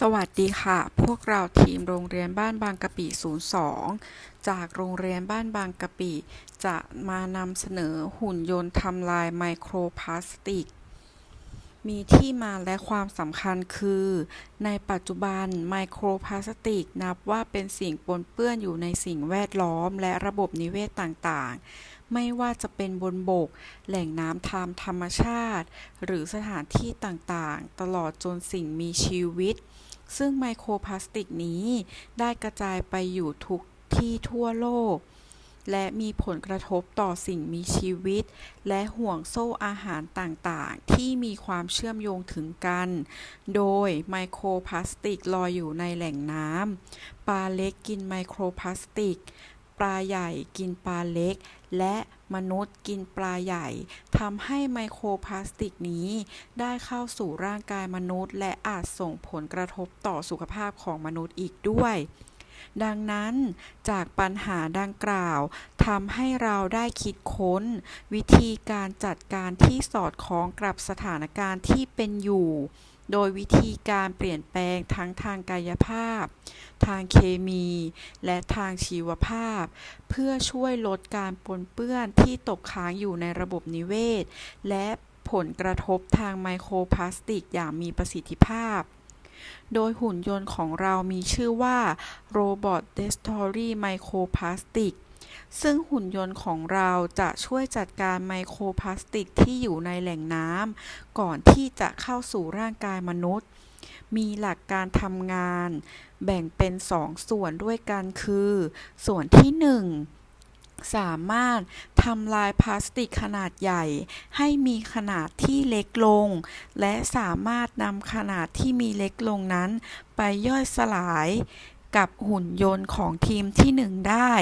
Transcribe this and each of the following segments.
สวัสดีค่ะ พวกเราทีมโรงเรียนบ้านบางกะปิ 02 จากโรงเรียนบ้านบางกะปิ จะมานำเสนอหุ่นยนต์ทำลายไมโครพลาสติก มีที่มาและความสำคัญคือ ในปัจจุบันไมโครพลาสติกนับว่าเป็นสิ่งปนเปื้อนอยู่ในสิ่งแวดล้อมและระบบนิเวศต่างๆ ไม่ว่าจะเป็นบนบก แหล่งน้ำทามธรรมชาติ หรือสถานที่ต่างๆ ตลอดจนสิ่งมีชีวิต ซึ่งไมโครพลาสติกนี้ได้กระจายไปอยู่ทุกที่ทั่วโลก และมีผลกระทบต่อสิ่งมีชีวิต และห่วงโซ่อาหารต่างๆ ที่มีความเชื่อมโยงถึงกัน โดยไมโครพลาสติกลอยอยู่ในแหล่งน้ำปลาเล็กกินไมโครพลาสติก ปลาใหญ่กินปลาเล็ก และมนุษย์กินปลาใหญ่ทำให้ไมโครพลาสติกนี้ ได้เข้าสู่ร่างกายมนุษย์ และอาจส่งผลกระทบต่อสุขภาพของมนุษย์อีกด้วยดังนั้นจากปัญหาดังกล่าวทำให้เราได้คิดค้น วิธีการจัดการที่สอดคล้องกับสถานการณ์ที่เป็นอยู่ โดยวิธีการเปลี่ยนแปลงทั้งทางกายภาพ ทางเคมี และทางชีวภาพ เพื่อช่วยลดการปนเปื้อนที่ตกค้างอยู่ในระบบนิเวศ และผลกระทบทางไมโครพลาสติกอย่างมีประสิทธิภาพ โดยหุ่นยนต์ของเรามีชื่อว่า Robot Destroy Microplastic ซึ่งหุ่นยนต์ของเราจะช่วยจัดการไมโครพลาสติกที่อยู่ในแหล่งน้ำก่อนที่จะเข้าสู่ร่างกายมนุษย์ มีหลักการทำงาน แบ่งเป็น2ส่วนด้วยกันคือ ส่วนที่1สามารถทำลายพลาสติกขนาดใหญ่ ให้มีขนาดที่เล็กลง และสามารถนำขนาดที่มีเล็กลงนั้น ไปย่อยสลายกับหุ่นยนต์ของทีมที่1ได้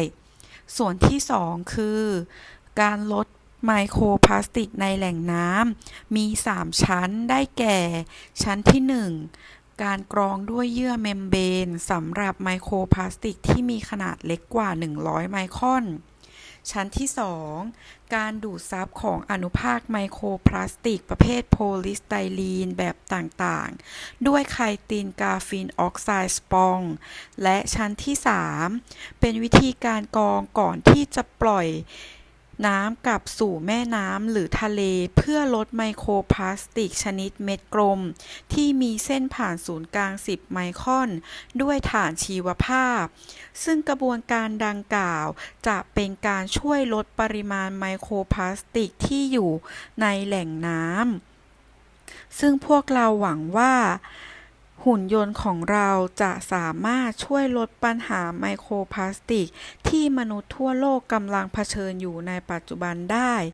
ส่วนที่ 2 คือ การลดไมโครพลาสติกในแหล่งน้ำมี 3 ชั้นได้แก่ ชั้นที่ 1 การกรองด้วยเยื่อเมมเบรนสำหรับไมโครพลาสติกที่มีขนาดเล็กกว่า 100 ไมครอน ชั้นที่ 2 การดูดซับของอนุภาคไมโครพลาสติกประเภทโพลิสไตรีนแบบต่างๆ ด้วยไคตินกาฟินออกไซด์สปอง และชั้นที่ 3 เป็นวิธีการกรองก่อนที่จะปล่อย น้ำกลับสู่แม่น้ำหรือทะเลเพื่อลดไมโครพลาสติกชนิดเม็ดกลม ที่มีเส้นผ่านศูนย์กลาง 10 ไมครอน ด้วยฐานชีวภาพ ซึ่งกระบวนการดังกล่าวจะเป็นการช่วยลดปริมาณไมโครพลาสติกที่อยู่ในแหล่งน้ำซึ่งพวกเราหวังว่า หุ่นยนต์ของเราจะสามารถช่วยลดปัญหาไมโครพลาสติก ที่มนุษย์ทั่วโลกกำลังเผชิญอยู่ในปัจจุบันได้